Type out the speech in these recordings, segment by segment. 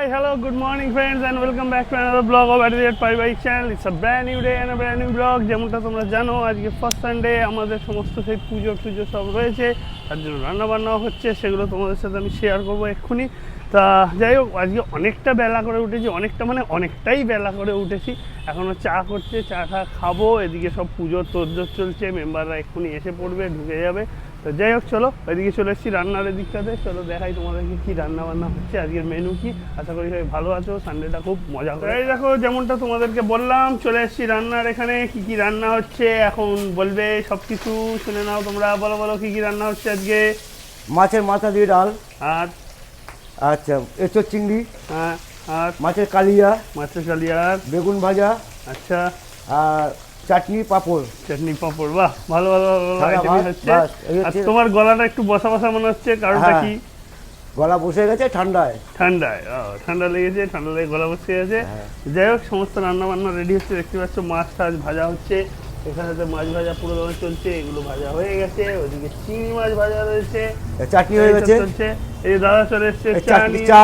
Hi, hello, good morning friends and welcome back to another vlog of Adelaide Paribai channel. It's a brand new day and a brand new vlog. যেমনটা তোমরা জানো আজকে first Sunday আমাদের সমস্ত সেই পুজো টুজো সব রয়েছে তার জন্য রান্না বান্নাও হচ্ছে সেগুলো তোমাদের সাথে আমি শেয়ার করব এক্ষুনি তা যাই হোক আজকে অনেকটা বেলা করে উঠেছি অনেকটা মানে অনেকটাই বেলা করে উঠেছি। এখনও চা করছে চা টা খাব এদিকে সব পুজোর তোরজোর চলছে মেম্বাররা এক্ষুনি এসে পড়বে ঢুকে যাবে। তো যাই হোক চলো এদিকে চলে এসেছি রান্নার এদিকটাতে চলো দেখাই তোমাদেরকে কি রান্না বান্না হচ্ছে আজকের মেনু কি। আশা করি সবাই ভালো আছো সানডেটা খুব মজা করে। এই দেখো যেমনটা তোমাদেরকে বললাম চলে এসেছি রান্নার এখানে কি কি রান্না হচ্ছে এখন বলবে সব কিছু শুনে নাও তোমরা বলো বলো কি কি রান্না হচ্ছে আজকে? মাছের মাথা দিয়ে ডাল। আর আচ্ছা এঁচোর চিংড়ি হ্যাঁ আর মাছের কালিয়া মাছের কালিয়ার বেগুন ভাজা আচ্ছা। আর চাটনি পাঁপড়। চাটনি পাঁপড় বাহ ভালো ভালো ভালো হচ্ছে। আর তোমার গলাটা একটু বসা বসা মনে হচ্ছে কারণটা হ্যাঁ। কি? গলা বসে গেছে ঠান্ডায়। ঠান্ডায় ঠান্ডা লেগেছে ঠান্ডা লেগে গলা বসে গেছে। হ্যাঁ। যাই হোক সমস্ত রান্না বান্না রেডি হচ্ছে দেখতে পাচ্ছ মাছ টাছ ভাজা হচ্ছে। এখানে তো মাছ ভাজা পুরো দমে চলছে এগুলো ভাজা হয়ে গেছে ওদিকে চিংড়ি মাছ ভাজা রয়েছে। চাটনি হয়ে গেছে? চলছে এই দাদা চলে এসছে চা চা।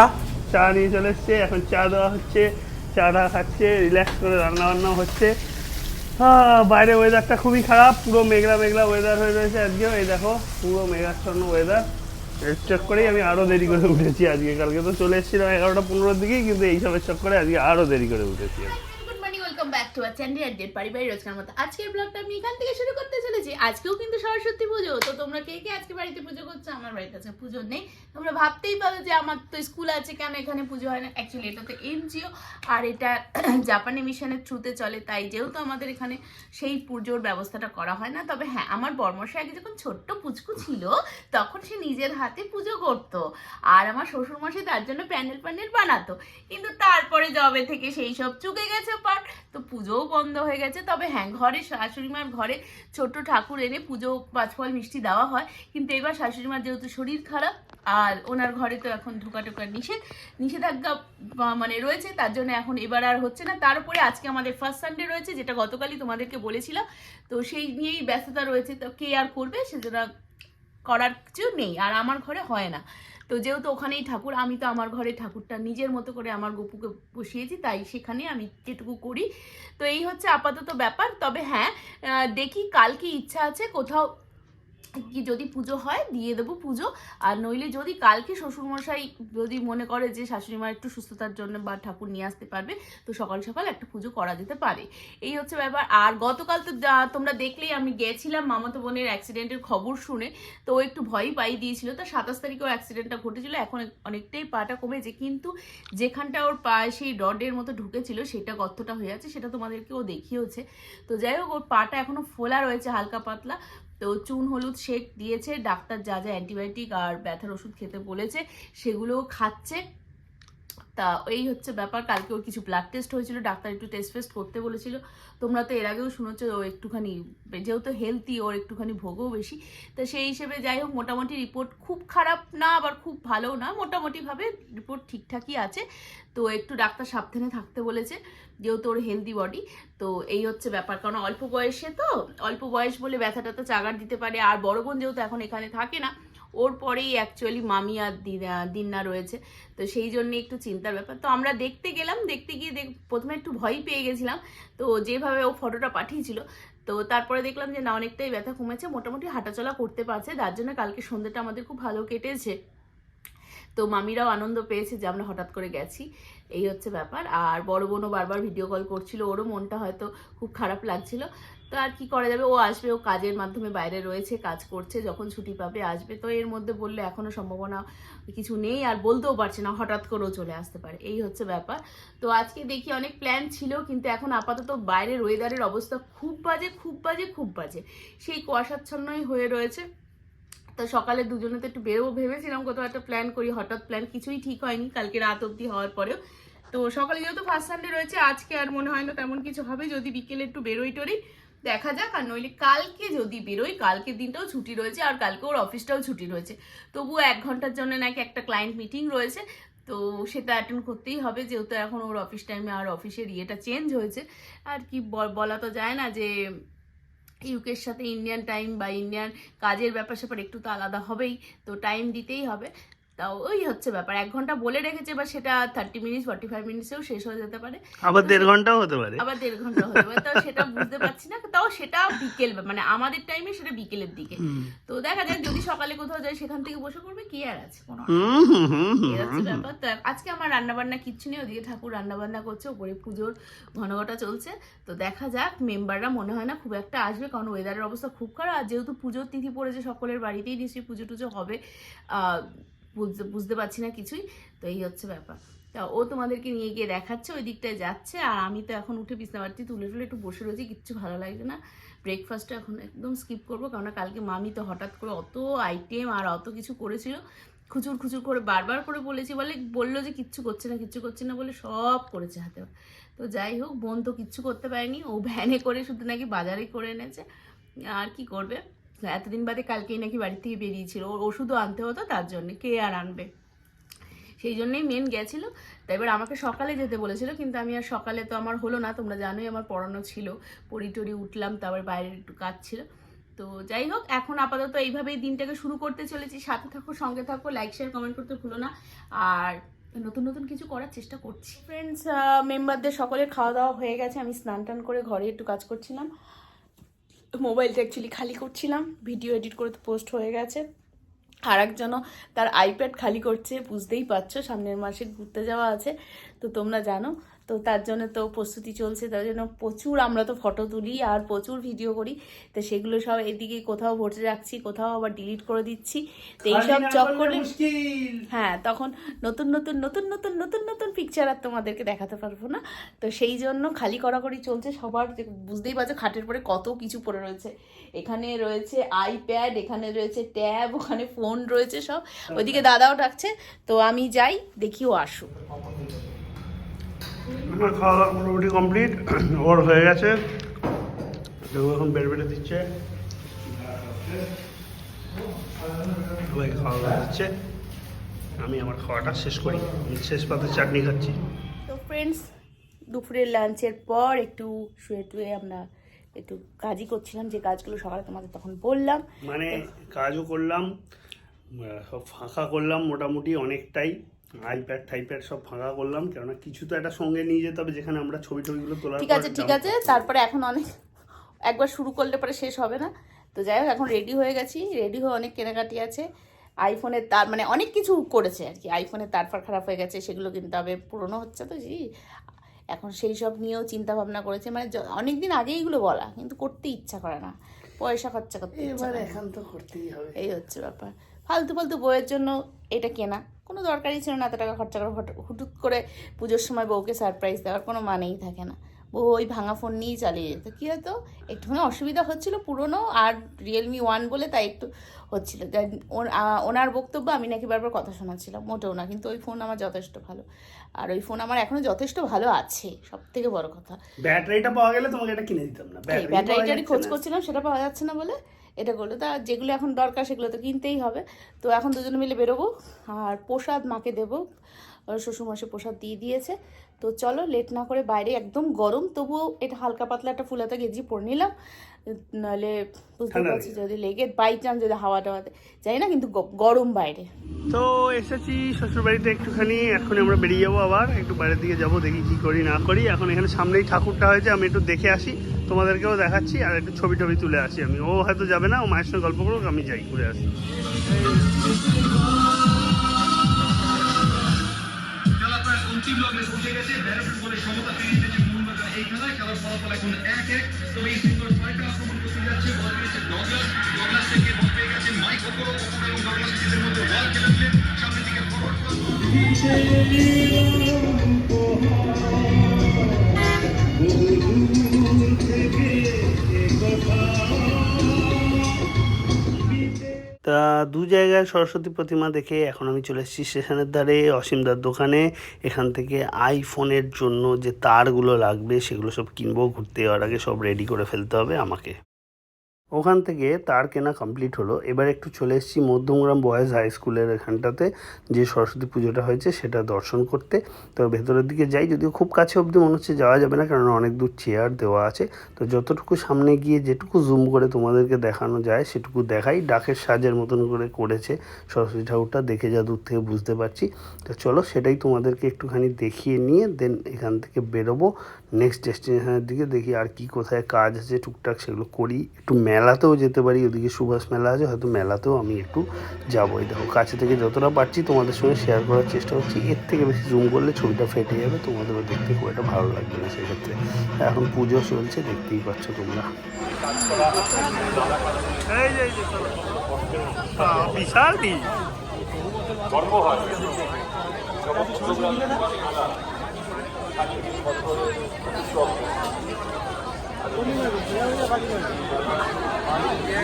চা নিয়ে চলে এসছে এখন চা দেওয়া হচ্ছে চাটা খাচ্ছে রিল্যাক্স করে রান্না বান্না হচ্ছে বাইরে ওয়েদারটা খুবই খারাপ পুরো মেঘলা মেঘলা ওয়েদার হয়ে রয়েছে আজকেও এই দেখো পুরো মেঘাচ্ছন্ন ওয়েদার চেক করেই আমি আরও দেরি করে উঠেছি আজকে কালকে তো চলে এসেছিলাম এগারোটা পনেরোর দিকেই কিন্তু এইসবের চক্করে আজকে আরও দেরি করে উঠেছি আমি। টু আর চ্যান্ডি আর ডেট পারিবারিক রোজকার মতো আজকের ব্লগটা আমি এখান থেকে শুরু করতে চলেছি। আজকেও কিন্তু সরস্বতী পুজো। তো তোমরা কে কে আজকে বাড়িতে পুজো করছ? আমার বাড়িতে আছে পুজো নেই। তোমরা ভাবতেই পারো যে আমার তো স্কুল আছে, কেন এখানে পুজো হয় না? অ্যাকচুয়ালি এটা তো এনজিও আর এটা জাপানি মিশনের থ্রুতে চলে, তাই যেহেতু আমাদের এখানে সেই পুজোর ব্যবস্থাটা করা হয় না, তবে হ্যাঁ আমার বর্মশাই আগে যখন ছোট্ট পুচকু ছিল, তখন সে নিজের হাতে পুজো করতো। আর আমার শ্বশুরমশাই তার জন্য প্যান্ডেল প্যান্ডেল বানাতো। কিন্তু তারপরে জবে থেকে সেই সব চুকে গেছে পাট তো পুজোও বন্ধ হয়ে গেছে। তবে হ্যাঁ ঘরে শাশুড়ি মার ঘরে ছোট্ট ঠাকুর এনে পুজো পাঁচফল মিষ্টি দেওয়া হয়। কিন্তু এবার শাশুড়ি মার যেহেতু শরীর খারাপ, আর ওনার ঘরে তো এখন ঢোকা টোকা নিষেধ, নিষেধাজ্ঞা মানে রয়েছে, তার জন্য এখন এবার আর হচ্ছে না। তার উপরে আজকে আমাদের ফার্স্ট সানডে রয়েছে, যেটা গতকালই তোমাদেরকে বলেছিলাম। তো সেই নিয়েই ব্যস্ততা রয়েছে। তো কে আর করবে সেজন্য করার কিছু নেই, আর আমার ঘরে হয় না। তো যেহেতু ওখানেই ঠাকুর, আমি তো আমার ঘরে ঠাকুরটা নিজের মতো করে আমার গপুকে বসিয়েছি, তাই সেখানে আমি যেটুকু করি। তো এই হচ্ছে আপাতত ব্যাপার। তবে হ্যাঁ দেখি কালকে ইচ্ছা আছে, কোথাও কি যদি পুজো হয়, দিয়ে দেবো পুজো। আর নইলে যদি কালকে শ্বশুরমশাই যদি মনে করে যে শাশুড়ি মার একটু সুস্থতার জন্য বা ঠাকুর নিয়ে আসতে পারবে, তো সকাল সকাল একটা পুজো করা যেতে পারে। এই হচ্ছে ব্যাপার। আর গতকাল তো তোমরা দেখলেই আমি গেছিলাম মামাতো বোনের অ্যাক্সিডেন্টের খবর শুনে, তো ও একটু ভয়ই পাই দিয়েছিল। তো সাতাশ তারিখেও অ্যাক্সিডেন্টটা ঘটেছিল, এখন অনেকটাই পাটা কমেছে। কিন্তু যেখানটা ওর পায়ে সেই রডের মতো ঢুকেছিল, সেটা গর্তটা হয়ে আছে, সেটা তোমাদেরকেও দেখিয়েছে তো যাই হোক, ওর পাটা এখনও ফোলা রয়েছে, হালকা পাতলা। তো চুন, হলুদ, শেক দিয়েছে। ডাক্তার যা যা অ্যান্টিবায়োটিক আর ব্যথার ওষুধ খেতে বলেছে, সেগুলোও খাচ্ছে। তা এই হচ্ছে ব্যাপার। কালকে ওর কিছু ব্লাড টেস্ট হয়েছিল, ডাক্তার একটু টেস্ট ফেস্ট করতে বলেছিল। তোমরা তো এর আগেও শুনেছো ও একটুখানি, যেহেতু হেলদি ওর একটুখানি ভোগও বেশি। তো সেই হিসেবে যাই হোক, মোটামুটি রিপোর্ট খুব খারাপ না, আবার খুব ভালো না, মোটামুটিভাবে রিপোর্ট ঠিকঠাকই আছে। তো একটু ডাক্তার সাবধানে থাকতে বলেছে, যেহেতু ওর হেলদি বডি তো এই হচ্ছে ব্যাপার, কারণ অল্প বয়সে তো, অল্প বয়স বলে ব্যথাটা তো চাগার দিতে পারে। আর বড় বোন যেহেতু এখন এখানে থাকে না ওর পরেই অ্যাকচুয়ালি মামি আর দিন্না রয়েছে। তো সেই জন্য একটু চিন্তার ব্যাপার। তো আমরা দেখতে গেলাম, দেখতে গিয়ে দেখ, প্রথমে একটু ভয় পেয়ে গেছিলাম। তো যেভাবে ও ফটোটা পাঠিয়েছিল, তো তারপরে দেখলাম যে না, অনেকটাই ব্যথা কমেছে। মোটামুটি হাঁটাচলা করতে পারছে। যার জন্য কালকে সন্ধ্যেটা আমাদের খুব ভালো কেটেছে। তো মামিরাও আনন্দ পেয়েছে যে আমরা হঠাৎ করে গেছি। এই হচ্ছে ব্যাপার। আর বড় বোনও বারবার ভিডিও কল করছিল। ওরও মনটা হয়তো খুব খারাপ লাগছিল। তো আর কি করা যাবে? ও আসবে, ও কাজের মাধ্যমে বাইরে রয়েছে, কাজ করছে, যখন ছুটি পাবে আসবে। তো এর মধ্যে বললে এখনও সম্ভাবনা কিছু নেই আর বলতেও পারছে না, হঠাৎ করেও চলে আসতে পারে। এই হচ্ছে ব্যাপার। তো আজকে দেখি অনেক প্ল্যান ছিল, কিন্তু এখন আপাতত বাইরের ওয়েদারের অবস্থা খুব বাজে খুব বাজে খুব বাজে। সেই কুয়াশাচ্ছন্নই হয়ে রয়েছে। তো সকালে দুজনে তো একটু বেরোবো ভেবেছিলাম, কোথাও একটা প্ল্যান করি, হঠাৎ প্ল্যান কিছুই ঠিক হয়নি, কালকে রাত অবধি হওয়ার পরেও। তো সকালে যেহেতু ফার্স্ট সানডে রয়েছে, আজকে আর মনে হয় না তেমন কিছু হবে, যদি বিকেলে একটু বেরোই টোরি দেখা যাক, আর নইলে কালকে যদি বেরোই, কালকের দিনটাও ছুটি রয়েছে আর কালকে ওর অফিসটাও ছুটি রয়েছে। তবুও এক ঘণ্টার জন্য নাকি একটা ক্লায়েন্ট মিটিং রয়েছে, তো সেটা অ্যাটেন্ড করতেই হবে, যেহেতু এখন ওর অফিস টাইমে আর অফিসের ইয়েটা চেঞ্জ হয়েছে। আর কি বলা তো যায় না যে ইউকের সাথে ইন্ডিয়ান টাইম বা ইন্ডিয়ান কাজের ব্যাপার স্যাপার একটু তো আলাদা হবেই, তো টাইম দিতেই হবে। তাও ওই হচ্ছে ব্যাপার এক ঘণ্টা বলে রেখেছে বা সেটা থার্টি মিনিটস ফর্টি ফাইভ মিনিটসেও শেষ হয়ে যেতে পারে। আবার দেড় ঘন্টাও হতে পারে। আবার দেড় ঘণ্টা হতে পারে। তাও সেটা বুঝতে পারছি না তাও সেটা বিকেল মানে আমাদের টাইমে সেটা বিকেলের দিকে। তো দেখা যাক যদি সকালে কোথাও যায় সেখান থেকে বসে পড়বে কি আর আছে কোনো ব্যাপার। তো আজকে আমার রান্না বান্না কিচ্ছু নেই ওদিকে ঠাকুর রান্না বান্না করছে উপরে পুজোর ঘনঘটা চলছে। তো দেখা যাক মেম্বাররা মনে হয় না খুব একটা আসবে কারণ ওয়েদারের অবস্থা খুব খারাপ। আর যেহেতু পুজোর তিথি পড়েছে সকলের বাড়িতেই নিশ্চয়ই পুজো টুজো হবে। আহ, বুঝতে বুঝতে পারছি না কিছুই, তো এই হচ্ছে ব্যাপার। তা ও তোমাদেরকে নিয়ে গিয়ে দেখাচ্ছে, ওই দিকটায় যাচ্ছে, আর আমি তো এখন উঠে বিছনাবাড়িতে তুলে তুলে একটু বসে রয়েছি, কিচ্ছু ভালো লাগছে না। ব্রেকফাস্টটা এখন একদম স্কিপ করব কারণ কালকে মামি তো হঠাৎ করে অত আইটেম আর অত কিছু করেছিল, খুচুর খুচুর করে বারবার করে বলেছি, বলে, বলল যে কিচ্ছু করছে না, কিচ্ছু করছে না বলে সব করেছে হাতে। তো যাই হোক, বোন তো কিচ্ছু করতে পারেনি, ও ভ্যানে করে শুধু নাকি বাজারে করে এনেছে, আর কি করবে? এতদিন বাদে কালকেই নাকি বাড়ি থেকে বেরিয়েছিল। ওর ওষুধও আনতে হতো, তার জন্য কে আর আনবে? সেই জন্যই মেন গেছিল। তো এবার আমাকে সকালে যেতে বলেছিল, কিন্তু আমি আর সকালে তো আমার হলো না, তোমরা জানোই আমার পড়ানো ছিল। পড়ি টড়ি উঠলাম, তারপর বাইরের একটু কাজ ছিল। তো যাই হোক, এখন আপাতত এইভাবেই দিনটাকে শুরু করতে চলেছি। সাথে থাকো, সঙ্গে থাকো লাইক শেয়ার কমেন্ট করতে ভুলো না। আর নতুন নতুন কিছু করার চেষ্টা করছি। ফ্রেন্ডস মেম্বারদের সকলের খাওয়া দাওয়া হয়ে গেছে। আমি স্নান টান করে ঘরে একটু কাজ করছিলাম। মোবাইলটা অ্যাকচুয়ালি খালি করছিলাম ভিডিও এডিট করে তো পোস্ট হয়ে গেছে। আর একজনও তার আইপ্যাড খালি করছে, বুঝতেই পারছ, সামনের মাসে ঘুরতে যাওয়া আছে, তো তোমরা জানো। তো তার জন্য তো প্রস্তুতি চলছে তার জন্য প্রচুর আমরা তো ফটো তুলি আর প্রচুর ভিডিও করি। তো সেগুলো সব এদিকে কোথাও ভরে রাখছি কোথাও আবার ডিলিট করে দিচ্ছি। তো এইসব চক্করে হ্যাঁ তখন নতুন নতুন নতুন নতুন নতুন নতুন পিকচার আর তোমাদেরকে দেখাতে পারব না। তো সেই জন্য খালি করাকরি চলছে সবার বুঝতেই পারছ খাটের পরে কত কিছু পড়ে রয়েছে। এখানে রয়েছে আইপ্যাড এখানে রয়েছে ট্যাব ওখানে ফোন রয়েছে সব। ওইদিকে দাদাও ডাকছে তো আমি যাই দেখিও আসুক। আমার খাওয়া দাওয়া মোটামুটি কমপ্লিট। ওর হয়ে গেছে। কেউ এখন বেড়ে বেড়ে দিচ্ছে। সবাইকে খাওয়া দাওয়া দিচ্ছে। আমি আমার খাওয়াটা শেষ করি। শেষ পাতে চাটনি খাচ্ছি। তো ফ্রেন্ডস দুপুরের লাঞ্চের পর একটু শুয়ে টুয়ে আমরা একটু কাজই করছিলাম। যে কাজগুলো সকালে তোমাদের তখন বললাম। মানে কাজও করলাম সব ফাঁকা করলাম মোটামুটি অনেকটাই। আইপ্যাড টাইপ্যাড সব ফাঁকা করলাম কেননা কিছু তো একটা সঙ্গে নিয়ে যেতে হবে যেখানে আমরা ছবি টবিগুলো তোলার ঠিক আছে ঠিক আছে তারপরে এখন অনেক একবার শুরু করলে পরে শেষ হবে না। তো যাই হোক এখন রেডি হয়ে গেছি রেডি হয়ে অনেক কেনাকাটি আছে। আইফোনের তার মানে অনেক কিছু করেছে আর কি আইফোনের তার ফার খারাপ হয়ে গেছে সেগুলো কিনতে হবে পুরনো হচ্ছে তো জি। এখন সেই সব নিয়েও চিন্তা ভাবনা করেছে মানে অনেক দিন আগেই এগুলো বলা কিন্তু করতে ইচ্ছা করে না পয়সা খরচা করতে এবার এখন তো করতেই হবে। এই হচ্ছে ব্যাপার। ফালতু ফালতু বইয়ের জন্য এটা কেনা কোনো দরকারই ছিল না এত টাকা খরচা করে হুটুট করে পুজোর সময় বউকে সারপ্রাইজ দেওয়ার কোনো মানেই থাকে না। বউ ওই ভাঙা ফোন নিয়েই চালিয়ে যেত। কী হতো? একটুখানি অসুবিধা হচ্ছিল পুরনো আর রিয়েলমি ওয়ান বলে তাই একটু হচ্ছিল। ওনার বক্তব্য আমি নাকি বারবার কথা শোনাচ্ছিলাম। মোটেও না, কিন্তু ওই ফোন আমার যথেষ্ট ভালো। আর ওই ফোন আমার এখনও যথেষ্ট ভালো আছে সব থেকে বড় কথা। ব্যাটারিটা পাওয়া গেলে তোমাকে এটা কিনে দিতাম না। ব্যাটারিটারই খোঁজ করছিলাম সেটা পাওয়া যাচ্ছে না বলে এটা করল। তা যেগুলো এখন দরকার সেগুলো তো কিনতেই হবে। তো এখন দুজনে মিলে বেরোবো আর প্রসাদ মাকে দেবো। ওর শ্বশুরমশাই প্রসাদ দিয়ে দিয়েছে। তো চলো লেট না করে বাইরে একদম গরম তবুও এটা হালকা পাতলা একটা ফুলাতে গেঞ্জি পরে নিলাম। নাহলে বুঝতে পারছি যদি লেগে বাই চান্স যদি হাওয়া টাওয়াতে জানি না কিন্তু গ- গরম বাইরে। তো এসেছি শ্বশুরবাড়িতে একটুখানি এখন আমরা বেরিয়ে যাব আবার একটু বাইরের দিকে যাব দেখি কি করি না করি। এখন এখানে সামনেই ঠাকুরটা হয়েছে আমি একটু দেখে আসি তোমাদেরকেও দেখাচ্ছি আর একটু ছবি টবি তুলে আসি আমি। ও হয়তো যাবে না ও মায়ের সঙ্গে গল্প করুক আমি যাই ঘুরে আসি। সমতা এই খেলায় খেলার ফলাফল এখন এক এক। তবে এই সুন্দর ছয়টা আক্রমণ করতে যাচ্ছে। বল পেয়েছে ডগলাস। ডগলাস থেকে বল পেয়ে গেছে মাইক ওপর ওপর এবং ডগলাস নিজেদের মধ্যে বল খেলে দিলেন। সামনের দিকে ফরওয়ার্ড তা দু জায়গায় সরস্বতী প্রতিমা দেখে এখন আমি চলে এসেছি স্টেশনের ধারে অসীমদার দোকানে। এখান থেকে আইফোনের জন্য যে তারগুলো লাগবে, সেগুলো সব কিনবো, ঘুরতে যাওয়ার আগে সব রেডি করে ফেলতে হবে আমাকে। ওখান থেকে তার কেনা কমপ্লিট হলো। এবার একটু চলে এসেছি মধ্যমগ্রাম বয়েজ হাই স্কুলের এখানটাতে, যে সরস্বতী পুজোটা হয়েছে সেটা দর্শন করতে। তো ভেতরের দিকে যাই, যদিও খুব কাছে অবধি মনে হচ্ছে যাওয়া যাবে না কারণ অনেক দূর চেয়ার দেওয়া আছে। তো যতটুকু সামনে গিয়ে যেটুকু জুম করে তোমাদেরকে দেখানো যায়, সেটুকু দেখাই। ডাকের সাজের মতন করে করেছে সরস্বতী ঠাকুরটা, দেখে যা দূর থেকে বুঝতে পারছি। তো চলো সেটাই তোমাদেরকে একটুখানি দেখিয়ে নিয়ে দেন এখান থেকে বেরোবো। নেক্সট ডেস্টিনেশনের দিকে দেখি আর কি কোথায় কাজ আছে, টুকটাক সেগুলো করি। একটু মেলাতেও যেতে পারি, ওদিকে সুভাষ মেলা আছে, হয়তো মেলাতেও আমি একটু যাবোই দেখো, কাছে থেকে যতটা পারছি তোমাদের সঙ্গে শেয়ার করার চেষ্টা করছি। এর থেকে বেশি জুম করলে ছবিটা ফেটে যাবে, তোমাদেরও দেখতে খুব একটা ভালো লাগবে না সেক্ষেত্রে। এখন পুজো চলছে, দেখতেই পাচ্ছ তোমরা। বিশাল 가지고 것들을 할수 없는 본인은 그냥 가지고 있는 아니, 예.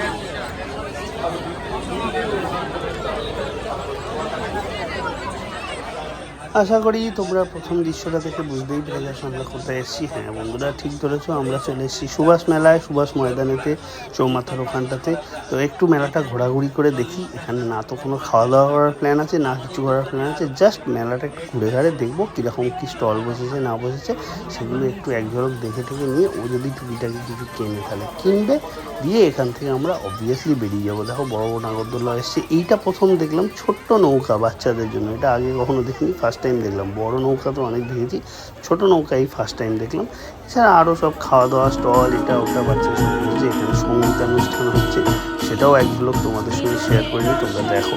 আশা করি তোমরা প্রথম দৃশ্যটা দেখে বুঝতেই পেরে গেছো আমরা কোথায় এসেছি। হ্যাঁ বন্ধুরা ঠিক ধরেছো, আমরা চলে এসেছি সুভাষ মেলায়, সুভাষ ময়দানেতে, চৌমাথার ওখানটাতে। তো একটু মেলাটা ঘোরাঘুরি করে দেখি, এখানে না তো কোনো খাওয়া দাওয়া করার প্ল্যান আছে, না কিছু করার প্ল্যান আছে জাস্ট মেলাটা একটু ঘুরে ঘাড়ে দেখব কীরকম কী স্টল বসেছে, না বসেছে, সেগুলো একটু এক ঝলক দেখে টেকে নিয়ে ও যদি টুকিটাকি কিছু কেনে তাহলে কিনবে, দিয়ে এখান থেকে আমরা অবভিয়াসলি বেরিয়ে যাব। দেখো, বড় বড় নাগরদোলা এসছে। এইটা প্রথম দেখলাম ছোট্ট নৌকা বাচ্চাদের জন্য। এটা আগে কখনো দেখিনি ফার্স্ট টাইম দেখলাম। বড় নৌকা তো অনেক দেখেছি, ছোট নৌকা এই ফার্স্ট টাইম দেখলাম। এছাড়া আরও সব খাওয়া দাওয়া স্টল, এটা ওটা বাচ্চা সব হচ্ছে, এখানে সংগীত অনুষ্ঠান হচ্ছে, সেটাও এক ব্লগ তোমাদের সঙ্গে শেয়ার করে নিই, তোমরা দেখো।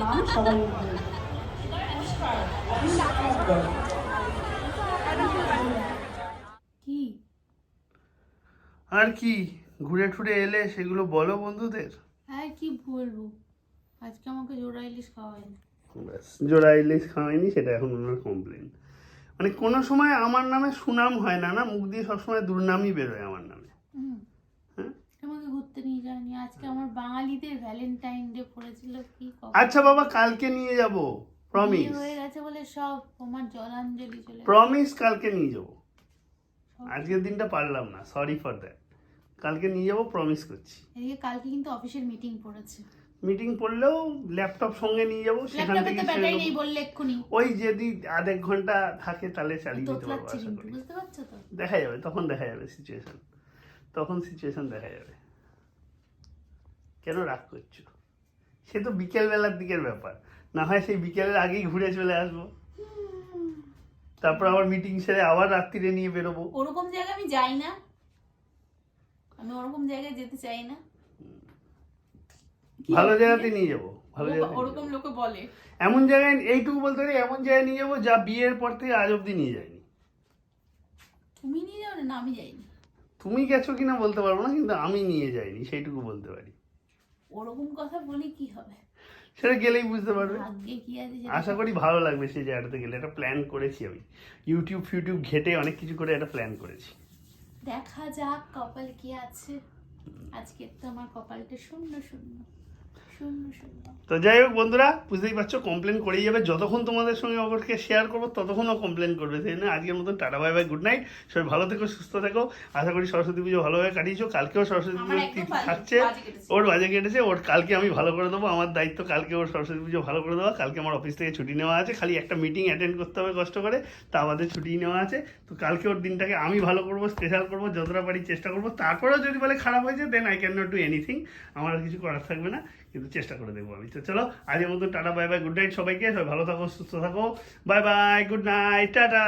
নাম সবাই বলবে। কি আর কি ঘুরে ঠুরে এলে সেগুলো বলো বন্ধুদের? হ্যাঁ কি বলব? আজকে আমাকে জোড়া ইলিশ খাওয়ায় না ব্যাস জোড়া ইলিশ খাওয়াইনি সেটা এখন ওনার কমপ্লেন মানে কোনো সময় আমার নামে সুনাম হয় না না? মুখ দিয়ে সবসময় দুর্নামই বেরোয় আমার নামে। হুম। হ্যাঁ? আমাকে ঘুরতে নিয়ে যায়নি। আজকে আমার বাঙালিদের ভ্যালেন্টাইন ডে পড়েছিল কি আচ্ছা বাবা কালকে নিয়ে যাব প্রমিস হয়ে গেছে বলে সব তোমার জলাঞ্জলি চলে প্রমিস কালকে নিয়ে যাব। আজকের দিনটা পারলাম না সরি ফর দ্যাট কালকে নিয়ে যাব প্রমিস করছি। এদিকে কালকে কিন্তু অফিসের মিটিং পড়েছে। মিটিং পড়লেও ল্যাপটপ সঙ্গে নিয়ে যাব সেখান থেকে ব্যাটারি নেই বললে এক্ষুনি। ওই যদি আধেক ঘণ্টা থাকে তাহলে চালিয়ে দিতে পারব আশা করি। বুঝতে পারছ তো? দেখা যাবে তখন দেখা যাবে সিচুয়েশন তখন সিচুয়েশন দেখা যাবে। কেন রাগ করছ? সে তো বিকেল বেলার দিকের ব্যাপার। না হয় সেই বিকেলের আগেই ঘুরে চলে আসব। তারপর আবার মিটিং সেরে আবার রাত্রিরে নিয়ে বেরোবো। ওরকম জায়গায় আমি যাই না। আমি ওরকম জায়গায় যেতে চাই না। ভালো জায়গাতে নিয়ে যাব ভালো ওরকম লোকে বলে। এমন জায়গায় এইটুকু বলতে পারি এমন জায়গায় নিয়ে যাব যা বিয়ের পর থেকে আজ অব্দি নিয়ে যায়নি। তুমি নিয়ে যাও না, আমি যাইনি। তুমি গেছো কিনা বলতে পারব না কিন্তু আমি নিয়ে যাইনি সেইটুকু বলতে পারি। ওরকম কথা বলি কি হবে? সেটা গেলেই বুঝতে পারবে। কি আশা করি ভালো লাগবে সেই জায়গাটাতে গেলে একটা প্ল্যান করেছি আমি। ইউটিউব ফিউটিউব ঘেটে অনেক কিছু করে একটা প্ল্যান করেছি। দেখা যাক কপাল কি আছে। আজকে তো আমার কপালটা শূন্য শূন্য। তো যাই হোক বন্ধুরা বুঝতেই পারছ কমপ্লেন করেই যাবে। যতক্ষণ তোমাদের সঙ্গে অপরকে শেয়ার করব ততক্ষণও কমপ্লেন করবে। সেই জন্য আজকের মতন tata bye bye good night সবাই ভালো থেকো সুস্থ থেকো। আশা করি সরস্বতী পুজো ভালোভাবে কাটিয়েছো। কালকেও সরস্বতী পুজো থাকছে। ওর বাজে কেটেছে ওর কালকে আমি ভালো করে দেবো। আমার দায়িত্ব কালকে ওর সরস্বতী পুজো ভালো করে দেওয়া। কালকে আমার অফিস থেকে ছুটি নেওয়া আছে। খালি একটা মিটিং অ্যাটেন্ড করতে হবে কষ্ট করে তা আমাদের ছুটি নেওয়া আছে। তো কালকে ওর দিনটাকে আমি ভালো করব স্পেশাল করব যতটা পারি চেষ্টা করব। তারপরেও যদি বলে খারাপ হয়েছে then I can not do anything আমার আর কিছু করার থাকবে না। কিন্তু চেষ্টা করে দেখব আমি। তো চলো, আজকের মতো tata bye bye good night সবাইকে, সবাই ভালো থাকো, সুস্থ থাকো bye bye good night tata!